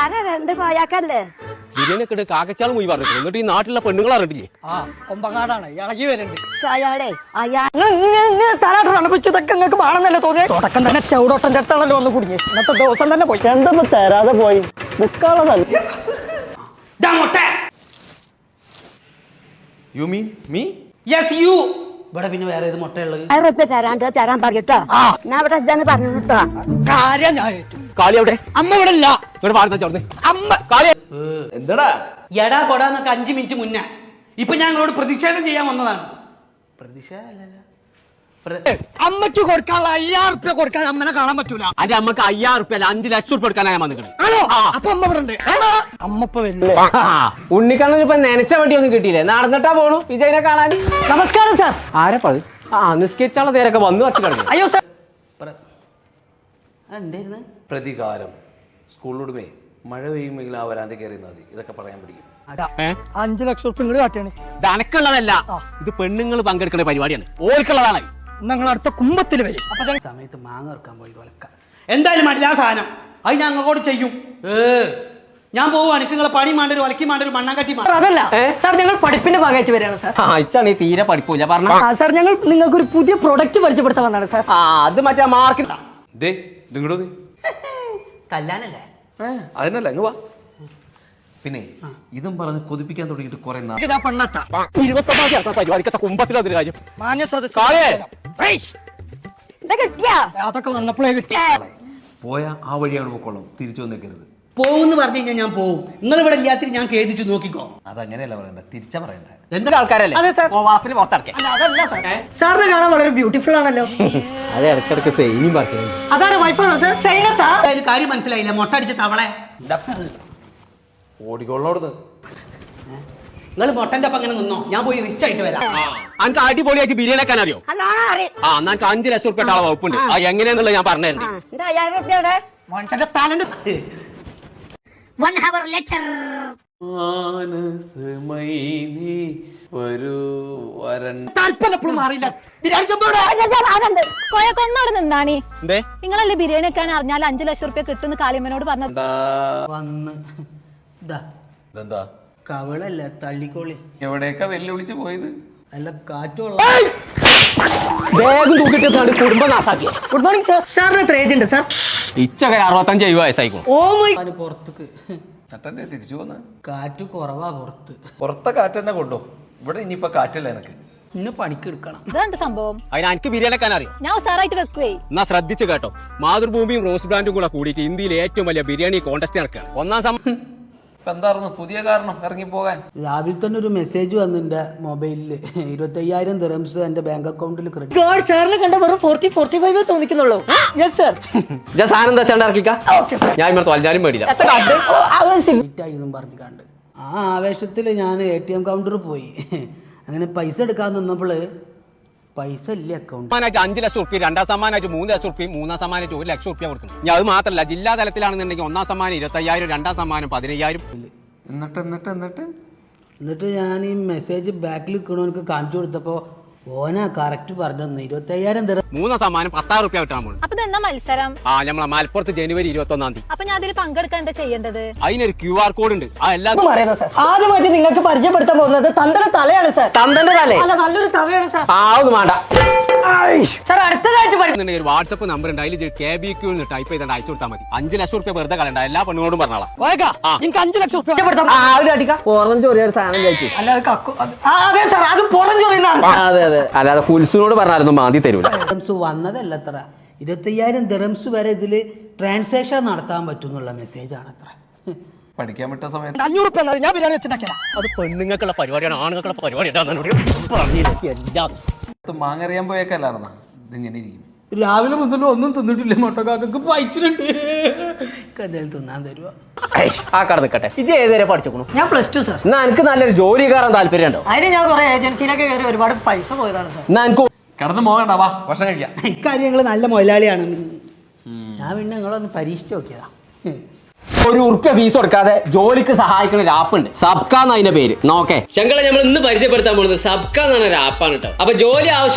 ആരാ രണ്ട് കോയാക്കല്ലേ ബിരിയാണി ഒക്കെ കാക്കച്ചാൾ പോയി പറഞ്ഞു എന്നിട്ട് ഈ നാട്ടിലെ പെണ്ണുങ്ങൾ അറിഞ്ഞില്ലേ ആ കൊമ്പങ്ങാടാണ്. ഇളകി വരുന്നുണ്ട് അയാളെ അയാൾ തലയിട്ടൊക്കെ നിങ്ങൾക്ക് വേണമെന്നല്ലേ തോന്നിയ? തുടക്കം തന്നെ ചൗടോട്ടന്റെ അടുത്താണല്ലോ ഒന്ന് കുടുങ്ങി ഇന്നത്തെ ദിവസം തന്നെ പോയി. എന്തപ്പോ തരാതെ പോയി. ബുക്കാളതല്ല you mean me yes you ഇവിടെ പിന്നെ വേറെ ഏത് മുട്ടയുള്ളത് തരാണ്ട് തരാൻ പറയട്ടോ ഞാൻ ഇവിടെ ഇതെന്ന് പറഞ്ഞു കേട്ടോ കാര്യം ഞാൻ ഏറ്റു. കാളി അവിടെ അമ്മ ഇവിടെ ഇല്ല. ഇവിടെ പാടുന്ന ചോർന്ന്. അമ്മ. കാളി. എന്താടാ? എടാ കൊടാന്നൊക്കെ അഞ്ചു മിനിറ്റ് മുന്നേ. ഇപ്പൊ ഞാൻ നിങ്ങളോട് പ്രതിഷേധം ചെയ്യാൻ വന്നതാണ്. പ്രതിഷേധമല്ലല്ലോ അമ്മയ്ക്ക് കൊടുക്കാനുള്ള അയ്യായിരം റുപ്യ കൊടുക്കാൻ അമ്മനെ കാണാൻ പറ്റൂല. അന്റെ അമ്മയ്ക്ക് അയ്യായിരം റുപ്യ അല്ല അഞ്ചു ലക്ഷം റുപ്യ എടുക്കാനാ ഞാൻ വന്നിട്ടുണ്ട് അപ്പൊ അമ്മ ഇവിടെ അമ്മ ഇപ്പൊ വരില്ല ഉണ്ണിക്കണ്ണൻ ഇപ്പൊ നനച്ച വണ്ടി ഒന്നും കിട്ടിയില്ലേ? നടന്നിട്ടാ പോണു വിജയനെ കാണാൻ. നമസ്കാരം സാർ ആരാ പത് ആ നിസ്കരിച്ചാളെ നേരൊക്കെ വന്നു വച്ചു കിടന്നു. അയ്യോ സാർ എന്തായിരുന്നു പ്രതികാരം. സ്കൂളിലൂടെ മഴ പെയ്യുമെങ്കിൽ ആ വരാന്ത കയറി മതി. ഇതൊക്കെ പറയാൻ പിടിക്കും. അഞ്ചു ലക്ഷം റുപ്യ കാട്ടിയാണ്. ഇത് അനക്കുള്ളതല്ല. ഇത് പെണ്ണുങ്ങൾ പങ്കെടുക്കുന്ന പരിപാടിയാണ്. ഓൽക്കുള്ളതാണ് നിങ്ങൾ അടുത്ത കുമ്പത്തിൽ വരും. അപ്പൊ സമയത്ത് മാങ്ങ ഇറക്കാൻ പോയി ഒലക്ക എന്തായാലും മടില്ല ആ സാധനം. അത് ഞാൻ അങ്ങോട്ട് ചെയ്യും. ഏ. ഞാൻ പോവാണ് എനിക്ക് നിങ്ങളെ പണി മാണ്ടൊരു ഒലക്കി മാണ്ടൊരു മണ്ണാങ്കട്ടി അതല്ല സാർ ഞങ്ങൾ പഠിപ്പിന്റെ ഭാഗമായിട്ട് വരികയാണ് സാർ. ആ ഇച്ചാണ് ഈ തീരെ പഠിപ്പൂല പറഞ്ഞ. ആ സാർ ഞങ്ങൾ നിങ്ങൾക്ക് ഒരു പുതിയ പ്രൊഡക്റ്റ് പരിചയപ്പെടുത്താൻ വന്നാണ് സാർ. ആ അത് മറ്റേ മാർക്കറ്റ് ദേ നിങ്ങടോ നീ കല്യാണല്ലേ അതിനല്ല ഇങ്ങ വാ. പിന്നെ ഇതും പറഞ്ഞ് കൊതിപ്പിക്കാൻ തുടങ്ങിയിട്ട് കുറെ നാൾ. ഇതാ പെണ്ണട്ട ഇരുപത്തൊമ്പതാം തീയതി പരിപാടിക്കത്തെ കുമ്പത്തിലൊരു കാര്യം. മാന്യ കാവ്യേ. കിട്ടിയാ? അതൊക്കെ വന്നപ്പോഴേ കിട്ടി. പോയ ആ വഴി പൊക്കോളും തിരിച്ചു വന്നേക്കരുത് പോകുന്നു പറഞ്ഞു കഴിഞ്ഞാൽ ഞാൻ പോകും നിങ്ങൾ ഇവിടെ ഇല്ലാത്തിട്ട് ഞാൻ കേദിച്ചു നോക്കിക്കോ. അതങ്ങനെയല്ല പറയണ്ട. തിരിച്ചാ പറയണ്ട. എന്തൊരു ആൾക്കാരല്ലേ? അതെ, സർ. വാപ്പിന് പുറത്തിറക്കേ. അതല്ല സാർ സാറിനെ കാണാൻ വളരെ ബ്യൂട്ടിഫുൾ ആണല്ലോ. അത് ഇടയ്ക്കിടയ്ക്ക് സെയിം പറഞ്ഞു അതാണ് വൈഫാണോ സാർ ചൈനത്താ കാര്യം മനസ്സിലായില്ല. മൊട്ട അടിച്ച തവളെ. ഓടിക്കൊള്ളോടുന്ന് നിങ്ങൾ മൊട്ടന്റെ ഒപ്പം അങ്ങനെ നിന്നോ? ഞാൻ പോയി റിച്ച് ആയിട്ട് വരാം. എനിക്ക് അടിപൊളിയായിട്ട് ബിരിയാണി അറിയോ? ആ എന്നാ എനിക്ക് അഞ്ച് ലക്ഷം റുപ്യ ആളെ വകുപ്പുണ്ട്. ആ. എങ്ങനെയാന്നുള്ളത് ഞാൻ താലന്റ് വൺ ഹവർ ലെറ്റർ ഒരു നിന്നാണി. നിങ്ങളല്ലേ ബിരിയാണി വെക്കാൻ അറിഞ്ഞാൽ അഞ്ചു ലക്ഷം റുപ്യ കിട്ടുമെന്ന് കാളിയമ്മനോട് പറഞ്ഞത്. വന്ന്. ഇതാ ഇതെന്താ? കവളല്ല തള്ളിക്കോളി. എവിടെയൊക്കെ വെല്ലുവിളിച്ച് പോയത്? അല്ല കാറ്റുള്ള വേഗം തൂക്കിട്ട് കുടുംബം നാസാക്കി ഗുഡ് മോർണിംഗ് സാർ സാറിന് എത്ര ഏജ് ഉണ്ട് സാർ ഇച്ചൊക്കെ അറുപത്തഞ്ച് അയ്യോ വയസ്സായിക്കും? ഓ മൈ പുറത്തേക്ക്. ചട്ടന്റെ തിരിച്ചു പോന്ന. കാറ്റ് കുറവാ പുറത്ത്. പുറത്തെ കാറ്റ് തന്നെ കൊണ്ടോ? ഇവിടെ ഇനിയിപ്പോ കാറ്റില്ല എനിക്ക് ഇന്ന് പണിക്ക് എടുക്കണം. ഇതെന്ത് സംഭവം? അതിന് എനിക്ക് ബിരിയാണി വെക്കാൻ അറിയും? ഞാൻ ഉസാറായിട്ട് വെക്കുവേ. എന്നാ ശ്രദ്ധിച്ചു കേട്ടോ. മാതൃഭൂമിയും റോസ് ബ്രാൻഡും കൂടെ കൂടിയിട്ട് ഇന്ത്യയിലെ ഏറ്റവും വലിയ ബിരിയാണി കോൺടെസ്റ്റ് നടക്കുകയാണ്. ഒന്നാം സം ഇപ്പൊ എന്തായിരുന്നു പുതിയ കാരണം ഇറങ്ങി പോകാൻ രാവിലെ തന്നെ ഒരു മെസ്സേജ് വന്നു എന്റെ മൊബൈലിൽ ഇരുപത്തി അയ്യായിരം ദിറംസ് എന്റെ ബാങ്ക് അക്കൗണ്ടിൽ ക്രെഡിറ്റ് സാറിന് കണ്ട വെറും ഫോർട്ടി ഫോർട്ടി ഫൈവ് തോന്നിക്കുന്നുള്ളൂ. യെസ് സർ ഞാൻ സാധനം ഇറക്കിക്ക? ഞാൻ ഇവിടെ തോൽഞ്ഞാലും എന്നും പറഞ്ഞു കണ്ട് ആ ആവേശത്തിൽ ഞാൻ എ ടി എം കൗണ്ടറിൽ പോയി. അങ്ങനെ പൈസ എടുക്കാൻ നിന്നപ്പോൾ പൈസ ഇല്ല അക്കൗണ്ട് അഞ്ച് ലക്ഷം റുപ്യ രണ്ടാം സമ്മാനമായിട്ട് മൂന്ന് ലക്ഷം റുപ്യ മൂന്നാം സമ്മാനമായിട്ട് ഒരു ലക്ഷം റുപ്യ കൊടുക്കുന്നു. ഞാൻ അത് മാത്രമല്ല ജില്ലാ തലത്തിലാണെന്നുണ്ടെങ്കിൽ ഒന്നാം സമ്മാനം ഇരുപത്തയ്യായിരം രണ്ടാം സമ്മാനം പതിനയ്യായിരം. എന്നിട്ട് എന്നിട്ട് എന്നിട്ട്? എന്നിട്ട് ഞാൻ ഈ മെസ്സേജ് ബാക്കിൽ നിൽക്കണവനക്ക് കാണിച്ചു കൊടുത്തപ്പോൾ ഓനാ കറക്റ്റ് പറഞ്ഞു തന്നു ഇരുപത്തി അയ്യായിരം തരാം മൂന്നാം സമ്മാനം പത്തായിരം റുപ്യ കിട്ടാൻ പോകും അപ്പൊ ഇതെന്നാ മത്സരം? ആ നമ്മളെ മലപ്പുറത്ത് ജനുവരി ഇരുപത്തി ഒന്നാം തീയതി. അപ്പൊ ഞാൻ അതിൽ പങ്കെടുക്കാൻ എന്താ ചെയ്യേണ്ടത്? അതിനൊരു ക്യു ആർ കോഡ് ഉണ്ട്. ആ എല്ലാ ആദ്യമായിട്ട് നിങ്ങൾക്ക് പരിചയപ്പെടുത്താൻ പോകുന്നത് തന്തയുടെ തലയാണ് സാർ. തന്തന്റെ തലേ? അല്ല നല്ലൊരു തലയാണ് സാർ. ആ ഒന്നും വേണ്ട. സാർ അടുത്തതായിട്ട് പഠി- എന്നുണ്ടെങ്കിൽ ഒരു വാട്സപ്പ് നമ്പർ ഉണ്ട്. അതിൽ കെ ബി ക്യൂ എന്ന് ടൈപ്പ് ചെയ്താൽ അയച്ചു കൊടുത്താൽ മതി. അഞ്ച് ലക്ഷം റുപ്യ വെറുതെ കളയണ്ട. എല്ലാ പെണ്ണുങ്ങളോടും പറഞ്ഞോളാം. എനിക്ക് അഞ്ച് ലക്ഷം റുപ്യ പരിചയപ്പെടുത്താം. ഓറഞ്ച് ഒരേ ഒരു സാധനം കഴിച്ചു അല്ലാതെ കക്കു അത്- ആ, അതെ സാർ. അത് പുറം ചൊറിയുന്നതാണ് അതെ അതെ. അല്ലാതെ കുൽസുനോട് പറഞ്ഞാലൊന്നും മാന്തി തരൂല. ദിറംസ് വന്നതല്ല അത്ര. ഇരുപത്തയ്യായിരം ദിറംസ് വരെ ഇതിൽ ട്രാൻസാക്ഷൻ നടത്താൻ പറ്റുന്നുള്ള മെസ്സേജ് ആണ് അത്ര. പഠിക്കാൻ വിട്ട സമയത്ത് അഞ്ഞൂറ് റുപ്യ ഞാൻ ബിരിയാണി വെച്ചിട്ടാക്കിയതാ അത് പെണ്ണുങ്ങൾക്കുള്ള പരിപാടിയാണ് ആണുങ്ങൾക്കുള്ള പരിപാടിയാണ് മാങ്ങറിയാൻ പോയേക്കല്ലായിരുന്ന ഇതിങ്ങനെ ഇരിക്കും രാവിലെ മുതൽ ഒന്നും തിന്നിട്ടില്ല മുട്ടക്കാക്കക്ക് പൈച്ചിട്ടുണ്ട്. കഥയിൽ തിന്നാൻ തരുക ആ കട നിൽക്കട്ടെ ഇജ് ഏതുവരെ പഠിച്ചു ഞാൻ പ്ലസ് ടു സർ എന്നാ എനിക്ക് നല്ലൊരു ജോലി കയറാൻ താല്പര്യം ഉണ്ടോ? അതിന് ഞാൻ കുറെ ഏജൻസിയിലൊക്കെ കയറി ഒരുപാട് പൈസ പോയതാണ് സർ എന്നാ എനിക്ക് കിടന്ന് പോകണ്ട വാ ഭക്ഷണം കഴിക്കാം. ഇക്കാര്യം ഞങ്ങൾ നല്ല മുതലാളിയാണ് ഞാൻ പിന്നെ നിങ്ങളൊന്ന് പരീക്ഷിച്ച് നോക്കിയതാ. ഒരു ഉറുപ്പ്യ ഫീസ് കൊടുക്കാതെ ജോലിക്ക് സഹായിക്കുന്ന ഒരു ആപ്പ് ഉണ്ട്. സബ്ക എന്നതിന്റെ പേര്. നോക്കേ. ശങ്കളെ നമ്മൾ ഇന്ന് പരിചയപ്പെടുത്താൻ പോകുന്നത് സബ്ക എന്ന ഒരു ആപ്പാണ് കേട്ടോ അപ്പൊ ജോലി ആവശ്യം